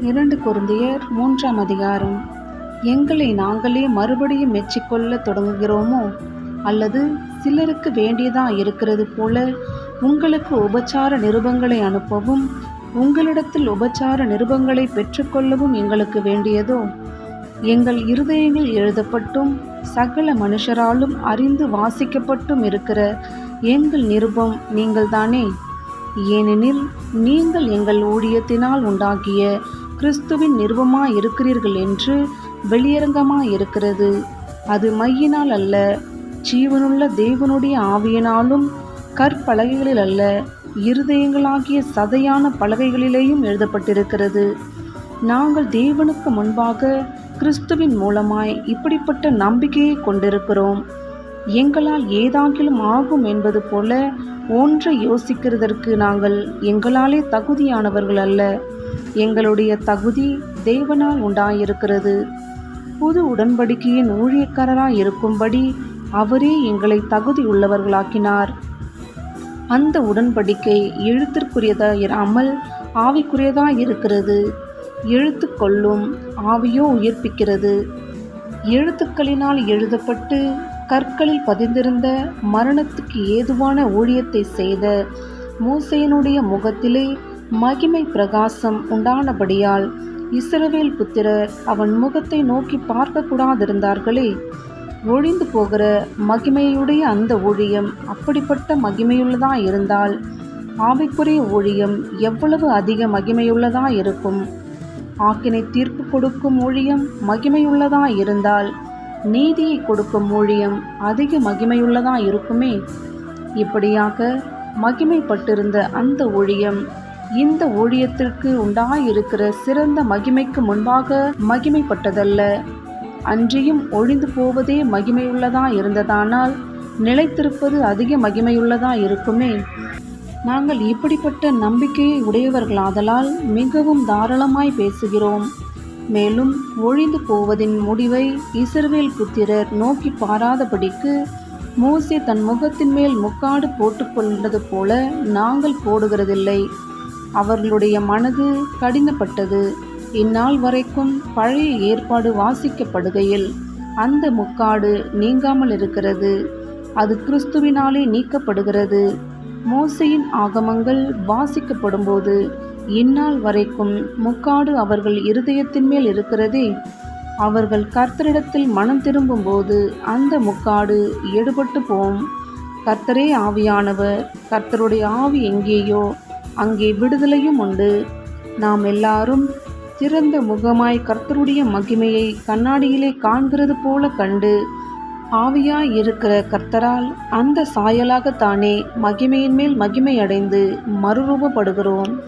இரண்டு குருந்தியர் மூன்றாம் அதிகாரம். எங்களை நாங்களே மறுபடியும் மெச்சிக்கொள்ள தொடங்குகிறோமோ? அல்லது சிலருக்கு வேண்டியதாக இருக்கிறது போல உங்களுக்கு உபச்சார நிருபங்களை அனுப்பவும் உங்களிடத்தில் உபச்சார நிருபங்களை பெற்றுக்கொள்ளவும் எங்களுக்கு வேண்டியதோ? எங்கள் இருதயங்கள் எழுதப்பட்டும் சகல மனுஷராலும் அறிந்து வாசிக்கப்பட்டும் இருக்கிற எங்கள் நிருபம் நீங்கள்தானே? ஏனெனில் நீங்கள் எங்கள் ஊழியத்தினால் உண்டாகிய கிறிஸ்துவின் நிறுவமாக இருக்கிறீர்கள் என்று வெளியரங்கமாக இருக்கிறது அது மையினால் அல்ல ஜீவனுள்ள தேவனுடைய ஆவியினாலும் கற்பலகைகளில் அல்ல இருதயங்களாகிய சதையான பலகைகளிலேயும் எழுதப்பட்டிருக்கிறது. நாங்கள் தேவனுக்கு முன்பாக கிறிஸ்துவின் மூலமாய் இப்படிப்பட்ட நம்பிக்கையை கொண்டிருக்கிறோம். எங்களால் ஏதாகிலும் ஆகும் என்பது போல ஒன்றை யோசிக்கிறதற்கு நாங்கள் எங்களாலே தகுதியானவர்கள் அல்ல. எங்களுடைய தகுதி தேவனால் உண்டாயிருக்கிறது. புது உடன்படிக்கையின் ஊழியக்காரராக இருக்கும்படி அவரே எங்களை தகுதி உள்ளவர்களாக்கினார். அந்த உடன்படிக்கை எழுத்திற்குரியதாக இராமல் ஆவிக்குரியதாக இருக்கிறது. எழுத்து கொள்ளும் ஆவியோ உயிர்ப்பிக்கிறது. எழுத்துக்களினால் எழுதப்பட்டு கற்களில் பதிந்திருந்த மரணத்துக்கு ஏதுவான ஊழியத்தை செய்த மூசையனுடைய முகத்திலே மகிமை பிரகாசம் உண்டானபடியால் இஸ்ரவேல் புத்திரர் அவன் முகத்தை நோக்கி பார்க்கக்கூடாதிருந்தார்களே. ஒழிந்து போகிற மகிமையுடைய அந்த ஊழியம் அப்படிப்பட்ட மகிமையுள்ளதா இருந்தால் ஆவிக்குரிய ஊழியம் எவ்வளவு அதிக மகிமையுள்ளதா இருக்கும் ஆக்கினை தீர்ப்பு கொடுக்கும் ஊழியம் மகிமையுள்ளதா இருந்தால் நீதியை கொடுக்கும் ஊழியம் அதிக மகிமையுள்ளதா இருக்குமே இப்படியாக மகிமைப்பட்டிருந்த அந்த ஊழியம் இந்த ஊழியத்திற்கு உண்டாயிருக்கிற சிறந்த மகிமைக்கு முன்பாக மகிமைப்பட்டதல்ல. அன்றியும் ஒழிந்து போவதே மகிமையுள்ளதா இருந்ததானால் நிலைத்திருப்பது அதிக மகிமையுள்ளதா இருக்குமே. நாங்கள் இப்படிப்பட்ட நம்பிக்கையை உடையவர்களாதலால் மிகவும் தாராளமாய் பேசுகிறோம். மேலும் ஒழிந்து போவதின் முடிவை இசர்வேல் புத்திரர் நோக்கி பாராதபடிக்கு மோசே தன் முகத்தின் மேல் முக்காடு போட்டுக்கொண்டது போல நாங்கள் போடுகிறதில்லை. அவர்களுடைய மனது கடினப்பட்டது. இந்நாள் வரைக்கும் பழைய ஏற்பாடு வாசிக்கப்படுகையில் அந்த முக்காடு நீங்காமல் இருக்கிறது. அது கிறிஸ்துவினாலே நீக்கப்படுகிறது. மோசையின் ஆகமங்கள் வாசிக்கப்படும்போது இந்நாள் வரைக்கும் முக்காடு அவர்கள் இருதயத்தின் மேல் இருக்கிறதே. அவர்கள் கர்த்தரிடத்தில் மனம் திரும்பும்போது அந்த முக்காடு எடுபட்டு போம் கர்த்தரே ஆவியானவர் கர்த்தருடைய ஆவி எங்கேயோ அங்கே விடுதலையும் உண்டு. நாம் எல்லாரும் திறந்த முகமாய் கர்த்தருடைய மகிமையை கண்ணாடியிலே காண்கிறது போல கண்டு ஆவியாய் இருக்கிற கர்த்தரால் அந்த சாயலாகத்தானே மகிமையின் மேல் மகிமை அடைந்து மறுரூபப்படுகிறோம்.